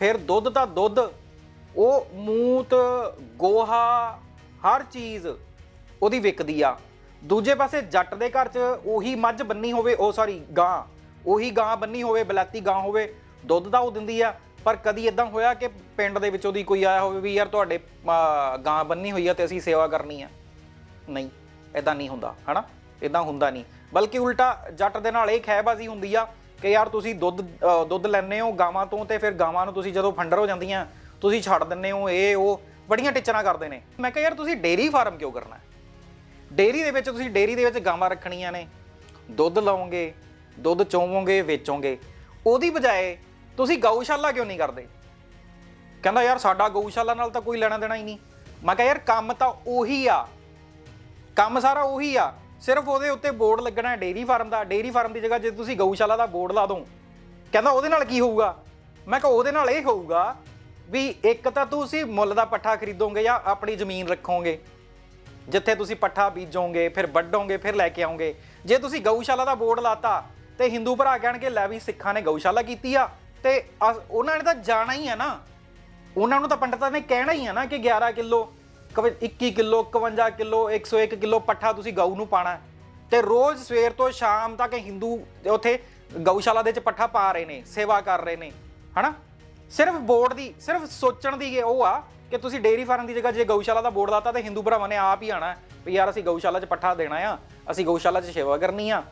ਫਿਰ ਦੁੱਧ ਦਾ ਦੁੱਧ, ਉਹ ਮੂਤ, ਗੋਹਾ, ਹਰ ਚੀਜ਼ ਉਹਦੀ ਵਿਕਦੀ ਆ। ਦੂਜੇ ਪਾਸੇ ਜੱਟ ਦੇ ਘਰ 'ਚ ਉਹੀ ਮੱਝ ਬੰਨੀ ਹੋਵੇ, ਉਹ ਸੌਰੀ ਗਾਂ। ਉਹੀ ਗਾਂ ਬੰਨੀ ਹੋਵੇ, ਬਲਾਤੀ ਗਾਂ ਹੋਵੇ, ਦੁੱਧ ਤਾਂ ਉਹ ਦਿੰਦੀ ਆ। ਪਰ ਕਦੀ ਇਦਾਂ ਹੋਇਆ ਕਿ ਪਿੰਡ ਦੇ ਵਿੱਚ ਉਹਦੀ ਕੋਈ ਆਇਆ ਹੋਵੇ ਵੀ ਯਾਰ ਤੁਹਾਡੇ ਗਾਂ ਬੰਨੀ ਹੋਈ ਆ ਤੇ ਅਸੀਂ ਸੇਵਾ ਕਰਨੀ ਆ। ਨਹੀਂ ਇਦਾਂ ਨਹੀਂ ਹੁੰਦਾ, ਹਨਾ? ਇਦਾਂ ਹੁੰਦਾ ਨਹੀਂ। ਬਲਕਿ ਉਲਟਾ ਜੱਟ ਦੇ ਨਾਲ ਇਹ ਖੈਬਾਜ਼ੀ ਹੁੰਦੀ ਆ ਕਿ ਯਾਰ ਤੁਸੀਂ ਦੁੱਧ ਦੁੱਧ ਲੈਣੇ ਹੋ ਗਾਵਾਂ ਤੋਂ ਤੇ ਫਿਰ ਗਾਵਾਂ ਨੂੰ ਤੁਸੀਂ ਜਦੋਂ ਫੰਡਰ ਹੋ ਜਾਂਦੀਆਂ, ਤੁਸੀਂ ਛੱਡ ਦਿੰਦੇ ਹੋ, ਇਹ, ਉਹ, ਬੜੀਆਂ ਟਿਚਰਾਂ ਕਰਦੇ ਨੇ। ਮੈਂ ਕਿਹਾ ਯਾਰ ਤੁਸੀਂ ਡੇਰੀ ਫਾਰਮ ਕਿਉਂ ਕਰਨਾ? ਹੈ ਡੇਰੀ ਦੇ ਵਿੱਚ ਤੁਸੀਂ ਡੇਰੀ ਦੇ ਵਿੱਚ ਗਾਵਾਂ ਰੱਖਣੀਆਂ ਨੇ। ਦੁੱਧ ਲਾਓਗੇ, ਦੁੱਧ ਚੋਵੋਗੇ, ਵੇਚੋਗੇ। ਉਹਦੀ ਬਜਾਏ ਤੁਸੀਂ ਗਊਸ਼ਾਲਾ ਕਿਉਂ ਨਹੀਂ ਕਰਦੇ? ਕਹਿੰਦਾ ਯਾਰ ਸਾਡਾ ਗਊਸ਼ਾਲਾ ਨਾਲ ਤਾਂ ਕੋਈ ਲੈਣਾ ਦੇਣਾ ਹੀ ਨਹੀਂ। ਮੈਂ ਕਿਹਾ ਯਾਰ ਕੰਮ ਤਾਂ ਉਹੀ ਆ। ਕੰਮ ਸਾਰਾ ਉਹੀ ਆ। ਸਿਰਫ ਉਹਦੇ ਉੱਤੇ ਬੋਰਡ ਲੱਗਣਾ ਹੈ ਡੇਰੀ ਫਾਰਮ ਦਾ ਡੇਰੀ ਫਾਰਮ ਦੀ ਜਗ੍ਹਾ ਜੇ ਤੁਸੀਂ ਗਊਸ਼ਾਲਾ ਦਾ ਬੋਰਡ ਲਾ ਦੋ ਕਹਿੰਦਾ ਉਹਦੇ ਨਾਲ ਕੀ ਹੋਊਗਾ? ਮੈਂ ਕਿਹਾ ਉਹਦੇ ਨਾਲ ਇਹ ਹੋਊਗਾ ਵੀ ਇੱਕ ਤਾਂ ਤੁਸੀਂ ਮੁੱਲ ਦਾ ਪੱਠਾ ਖਰੀਦੋਗੇ ਜਾਂ ਆਪਣੀ ਜ਼ਮੀਨ ਰੱਖੋਗੇ। ਜਿੱਥੇ ਤੁਸੀਂ ਪੱਠਾ ਬੀਜੋਗੇ, ਫਿਰ ਵੱਢੋਗੇ, ਫਿਰ ਲੈ ਕੇ ਆਓਗੇ। ਜੇ ਤੁਸੀਂ ਗਊਸ਼ਾਲਾ ਦਾ ਬੋਰਡ ਲਾਤਾ ਤੇ ਹਿੰਦੂ ਭਰਾ ਕਹਿਣਗੇ, ਲੈ ਵੀ ਸਿੱਖਾਂ ਨੇ ਗਊਸ਼ਾਲਾ ਕੀਤੀ ਆ। ਤੇ ਅਸ- ਉਹਨਾਂ ਨੇ ਤਾਂ ਜਾਣਾ ਹੀ ਆ ਨਾ। ਉਹਨਾਂ ਨੂੰ ਤਾਂ ਪੰਡਤਾਂ ਨੇ ਕਹਿਣਾ ਹੀ ਆ ਨਾ ਕਿ 11 ਕਿਲੋ ਕਵੇ 21 ਕਿਲੋ 51 ਕਿਲੋ 101 ਕਿਲੋ ਪੱਠਾ ਤੁਸੀਂ ਗਊ ਨੂੰ ਪਾਣਾ ਹੈ। ਤੇ ਰੋਜ਼ ਸਵੇਰ ਤੋਂ ਸ਼ਾਮ ਤੱਕ ਹਿੰਦੂ ਉੱਥੇ ਗਊਸ਼ਾਲਾ ਦੇ ਵਿੱਚ ਪੱਠਾ ਪਾ ਰਹੇ ਨੇ, ਸੇਵਾ ਕਰ ਰਹੇ ਨੇ, ਹਨਾ ਸਿਰਫ ਬੋਰਡ ਦੀ, ਸਿਰਫ ਸੋਚਣ ਦੀ ਉਹ ਆ ਕਿ ਤੁਸੀਂ ਡੇਰੀ ਫਾਰਮ ਦੀ ਜਗ੍ਹਾ ਜੇ ਗਊਸ਼ਾਲਾ ਦਾ ਬੋਰਡ ਲਾਤਾ ਤੇ ਹਿੰਦੂ ਭਰਾਵਾਂ ਨੇ ਆਪ ਹੀ ਆਣਾ ਵੀ ਯਾਰ ਅਸੀਂ ਗਊਸ਼ਾਲਾ 'ਚ ਪੱਠਾ ਦੇਣਾ ਆ, ਅਸੀਂ ਗਊਸ਼ਾਲਾ 'ਚ ਸੇਵਾ ਕਰਨੀ ਆ